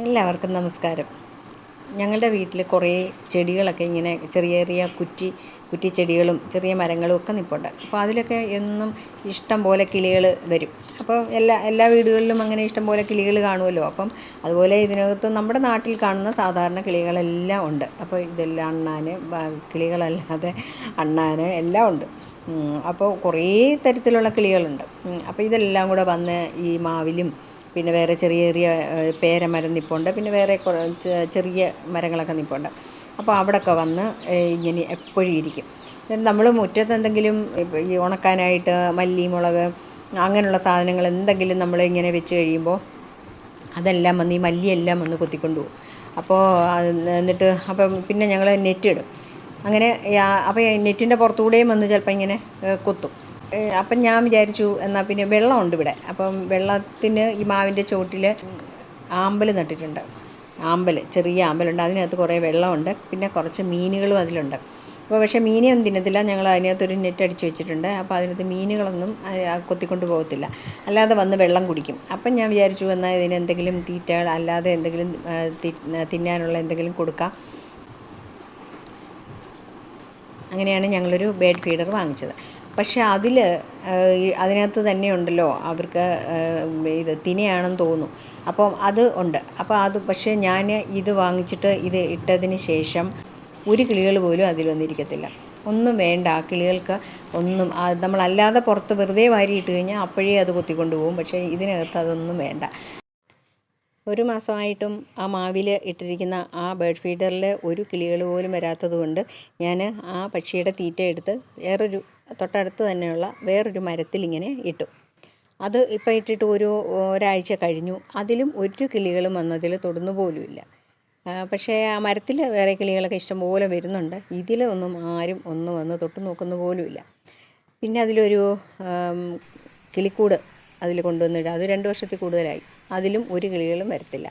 എല്ലാവർക്കും നമസ്കാരം. ഞങ്ങളുടെ വീട്ടിൽ കുറേ ചെടികളൊക്കെ ഇങ്ങനെ ചെറിയ ചെറിയ കുറ്റി കുറ്റിച്ചെടികളും ചെറിയ മരങ്ങളും ഒക്കെ നിൽപ്പുണ്ട് അപ്പോൾ അതിലൊക്കെ എന്നും ഇഷ്ടം പോലെ കിളികൾ വരും. അപ്പോൾ എല്ലാ എല്ലാ വീടുകളിലും അങ്ങനെ ഇഷ്ടം പോലെ കിളികൾ കാണുമല്ലോ അപ്പം അതുപോലെ ഇതിനകത്ത് നമ്മുടെ നാട്ടിൽ കാണുന്ന സാധാരണ കിളികളെല്ലാം ഉണ്ട്. അപ്പോൾ ഇതെല്ലാം അണ്ണാന് കിളികളല്ലാതെ അണ്ണാന് എല്ലാം ഉണ്ട്. അപ്പോൾ കുറേ തരത്തിലുള്ള കിളികളുണ്ട്. അപ്പോൾ ഇതെല്ലാം കൂടെ വന്ന് ഈ മാവിലും പിന്നെ വേറെ ചെറിയ ചെറിയ പേരമരം നിൽപ്പുണ്ട് പിന്നെ വേറെ കുറച്ച് ചെറിയ മരങ്ങളൊക്കെ നിൽപ്പുണ്ട് അപ്പോൾ അവിടെയൊക്കെ വന്ന് ഇങ്ങനെ എപ്പോഴും ഇരിക്കും. നമ്മൾ മുറ്റത്ത് എന്തെങ്കിലും ഈ ഉണക്കാനായിട്ട് മല്ലി മുളക് അങ്ങനെയുള്ള സാധനങ്ങൾ എന്തെങ്കിലും നമ്മൾ ഇങ്ങനെ വെച്ച് കഴിയുമ്പോൾ അതെല്ലാം വന്ന് ഈ മല്ലിയെല്ലാം വന്ന് കൊത്തിക്കൊണ്ട് പോകും. അപ്പോൾ എന്നിട്ട് അപ്പം പിന്നെ ഞങ്ങൾ നെറ്റ് ഇടും അങ്ങനെ അപ്പോൾ നെറ്റിന്റെ പുറത്തുകൂടെയും വന്ന് ചിലപ്പോൾ ഇങ്ങനെ കുത്തും. അപ്പം ഞാൻ വിചാരിച്ചു എന്നാൽ പിന്നെ വെള്ളമുണ്ട് ഇവിടെ. അപ്പം വെള്ളത്തിന് ഈ മാവിന്റെ ചോട്ടിൽ ആമ്പൽ നട്ടിട്ടുണ്ട്. ആമ്പൽ ചെറിയ ആമ്പലുണ്ട്. അതിനകത്ത് കുറേ വെള്ളമുണ്ട്. പിന്നെ കുറച്ച് മീനുകളും അതിലുണ്ട്. അപ്പോൾ പക്ഷേ മീനെയൊന്നും തിന്നത്തില്ല. ഞങ്ങൾ അതിനകത്തൊരു നെറ്റ് അടിച്ച് വെച്ചിട്ടുണ്ട്. അപ്പോൾ അതിനകത്ത് മീനുകളൊന്നും കൊത്തിക്കൊണ്ട് പോകത്തില്ല. അല്ലാതെ വന്ന് വെള്ളം കുടിക്കും. അപ്പം ഞാൻ വിചാരിച്ചു എന്നാൽ ഇതിന് എന്തെങ്കിലും തീറ്റകൾ അല്ലാതെ എന്തെങ്കിലും തിന്നാനുള്ള എന്തെങ്കിലും കൊടുക്കാം. അങ്ങനെയാണ് ഞങ്ങളൊരു ബേഡ് ഫീഡർ വാങ്ങിച്ചത്. പക്ഷേ അതിൽ അതിനകത്ത് തന്നെ ഉണ്ടല്ലോ അവർക്ക് ഇത് തിനയാണെന്ന് തോന്നുന്നു. അപ്പം അത് ഉണ്ട്. അപ്പോൾ അത് പക്ഷേ ഞാൻ ഇത് വാങ്ങിച്ചിട്ട് ഇത് ഇട്ടതിന് ശേഷം ഒരു കിളികൾ പോലും അതിൽ വന്നിരിക്കത്തില്ല. ഒന്നും വേണ്ട ആ കിളികൾക്ക് ഒന്നും നമ്മളല്ലാതെ പുറത്ത് വെറുതെ വാരിയിട്ട് കഴിഞ്ഞാൽ അപ്പോഴേ അത് കൊത്തിക്കൊണ്ട് പോകും. പക്ഷേ ഇതിനകത്ത് അതൊന്നും വേണ്ട. ഒരു മാസമായിട്ടും ആ മാവിൽ ഇട്ടിരിക്കുന്ന ആ ബേഡ് ഫീഡറിൽ ഒരു കിളികൾ പോലും വരാത്തത് കൊണ്ട് ഞാൻ ആ പക്ഷിയുടെ തീറ്റ എടുത്ത് വേറൊരു തൊട്ടടുത്ത് തന്നെയുള്ള വേറൊരു മരത്തിൽ ഇങ്ങനെ ഇട്ടു. അത് ഇപ്പം ഇട്ടിട്ട് ഒരു ഒരാഴ്ച കഴിഞ്ഞു. അതിലും ഒരു കിളികളും വന്നതിൽ തൊടുന്നു പോലുമില്ല. പക്ഷേ ആ മരത്തിൽ വേറെ കിളികളൊക്കെ ഇഷ്ടംപോലെ വരുന്നുണ്ട്. ഇതിലൊന്നും ആരും ഒന്ന് വന്ന് തൊട്ട് നോക്കുന്ന പോലുമില്ല. പിന്നെ അതിലൊരു കിളിക്കൂട് അതിൽ കൊണ്ടുവന്നിട്ട് അത് രണ്ട് വർഷത്തിൽ കൂടുതലായി. അതിലും ഒരു കിളികളും വരത്തില്ല.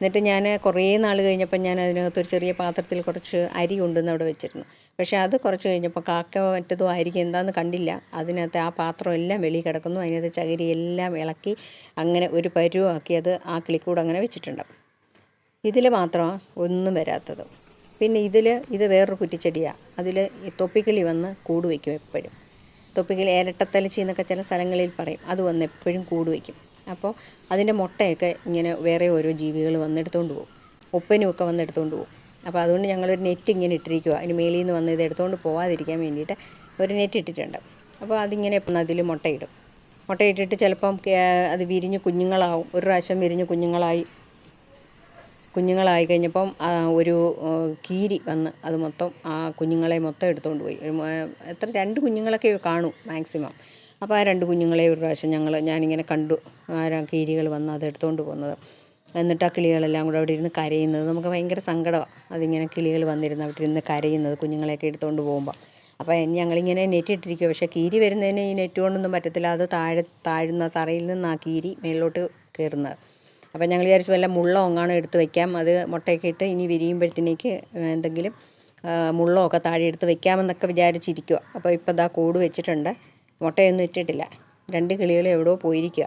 എന്നിട്ട് ഞാൻ കുറേ നാൾ കഴിഞ്ഞപ്പോൾ ഞാൻ അതിനകത്ത് ഒരു ചെറിയ പാത്രത്തിൽ കുറച്ച് അരി ഉണ്ടെന്ന് അവിടെ വെച്ചിരുന്നു. പക്ഷേ അത് കുറച്ച് കഴിഞ്ഞപ്പോൾ കാക്ക മറ്റതും ആയിരിക്കും എന്താണെന്ന് കണ്ടില്ല. അതിനകത്ത് ആ പാത്രം എല്ലാം വെളി കിടക്കുന്നു. അതിനകത്ത് ചകിരി എല്ലാം ഇളക്കി അങ്ങനെ ഒരു പരുവാക്കി അത് ആ കിളിക്കൂട് അങ്ങനെ വെച്ചിട്ടുണ്ട്. ഇതിൽ മാത്രം ഒന്നും വരാത്തത്. പിന്നെ ഇതിൽ ഇത് വേറൊരു കുറ്റിച്ചെടിയാണ് അതിൽ തൊപ്പിക്കിളി വന്ന് കൂട് വയ്ക്കും എപ്പോഴും. തൊപ്പിക്കിളി ഇരട്ടത്തലച്ചി എന്നൊക്കെ ചില സ്ഥലങ്ങളിൽ പറയും. അത് വന്ന് എപ്പോഴും കൂട് വയ്ക്കും. അപ്പോൾ അതിന്റെ മുട്ടയൊക്കെ ഇങ്ങനെ വേറെ ഓരോ ജീവികൾ വന്നെടുത്തുകൊണ്ട് പോകും ഒപ്പനും ഒക്കെ വന്നെടുത്തുകൊണ്ട് പോകും അപ്പോൾ അതുകൊണ്ട് ഞങ്ങളൊരു നെറ്റ് ഇങ്ങനെ ഇട്ടിരിക്കുക അതിന് മേളിൽ നിന്ന് വന്ന് ഇത് എടുത്തുകൊണ്ട് പോകാതിരിക്കാൻ വേണ്ടിയിട്ട് ഒരു നെറ്റ് ഇട്ടിട്ടുണ്ട്. അപ്പോൾ അതിങ്ങനെ ഇപ്പം അതിൽ മുട്ടയിടും. മുട്ടയിട്ടിട്ട് ചിലപ്പം അത് വിരിഞ്ഞ് കുഞ്ഞുങ്ങളാവും. ഒരു പ്രാവശ്യം വിരിഞ്ഞ് കുഞ്ഞുങ്ങളായി കുഞ്ഞുങ്ങളായി കഴിഞ്ഞപ്പം ഒരു കീരി വന്ന് അത് മൊത്തം ആ കുഞ്ഞുങ്ങളെ മൊത്തം എടുത്തുകൊണ്ട് പോയി. എത്ര രണ്ട് കുഞ്ഞുങ്ങളൊക്കെ കാണും മാക്സിമം. അപ്പോൾ ആ രണ്ട് കുഞ്ഞുങ്ങളെ ഒരു പ്രാവശ്യം ഞങ്ങൾ ഞാനിങ്ങനെ കണ്ടു. ആ കീരികൾ വന്ന് അത് എടുത്തുകൊണ്ട് പോകുന്നത്. എന്നിട്ട് ആ കിളികളെല്ലാം കൂടെ അവിടെ ഇരുന്ന് കരയുന്നത് നമുക്ക് ഭയങ്കര സങ്കടമാണ് അതിങ്ങനെ കിളികൾ വന്നിരുന്ന് അവിടെ ഇരുന്ന് കരയുന്നത് കുഞ്ഞുങ്ങളെയൊക്കെ എടുത്തുകൊണ്ട് പോകുമ്പോൾ അപ്പോൾ ഞങ്ങളിങ്ങനെ നെറ്റ് ഇട്ടിരിക്കുക പക്ഷേ കീരി വരുന്നതിന് ഈ നെറ്റ് കൊണ്ടൊന്നും പറ്റത്തില്ല. അത് താഴെ താഴ്ന്ന തറയിൽ നിന്ന് ആ കീരി മേളിലോട്ട് കയറുന്നത് അപ്പോൾ ഞങ്ങൾ വിചാരിച്ചു വല്ല മുള്ളോ എങ്ങാണോ എടുത്ത് വയ്ക്കാം അത് മുട്ടയൊക്കെ ഇട്ട് ഇനി വിരിയുമ്പോഴത്തേക്ക് എന്തെങ്കിലും മുള്ളോ ഒക്കെ താഴെ എടുത്ത് വയ്ക്കാമെന്നൊക്കെ വിചാരിച്ചിരിക്കുക അപ്പോൾ ഇപ്പോൾ ഇതാ കൂട് വെച്ചിട്ടുണ്ട്. മുട്ടയൊന്നും ഇട്ടിട്ടില്ല. രണ്ട് കിളികൾ എവിടെയോ പോയിരിക്കുക